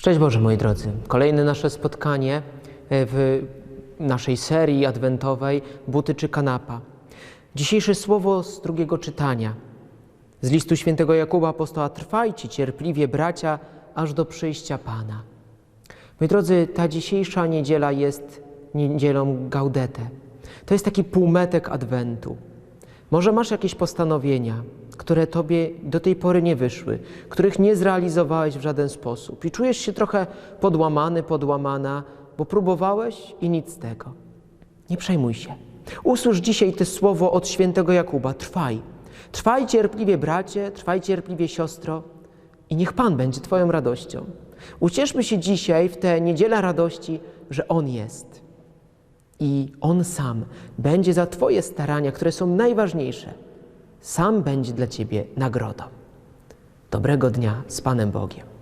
Szczęść Boże, moi drodzy. Kolejne nasze spotkanie e, w naszej serii adwentowej Buty czy kanapa. Dzisiejsze słowo z drugiego czytania. Z listu świętego Jakuba apostoła Trwajcie cierpliwie, bracia, aż do przyjścia Pana. Moi drodzy, ta dzisiejsza niedziela jest niedzielą Gaudete. To jest taki półmetek Adwentu. Może masz jakieś postanowienia, które tobie do tej pory nie wyszły, których nie zrealizowałeś w żaden sposób i czujesz się trochę podłamany, podłamana, bo próbowałeś i nic z tego. Nie przejmuj się. Usłysz dzisiaj to słowo od świętego Jakuba: trwaj. Trwaj cierpliwie, bracie, trwaj cierpliwie, siostro, i niech Pan będzie Twoją radością. Ucieszmy się dzisiaj w tę niedzielę radości, że On jest. I On sam będzie za Twoje starania, które są najważniejsze, sam będzie dla Ciebie nagrodą. Dobrego dnia z Panem Bogiem.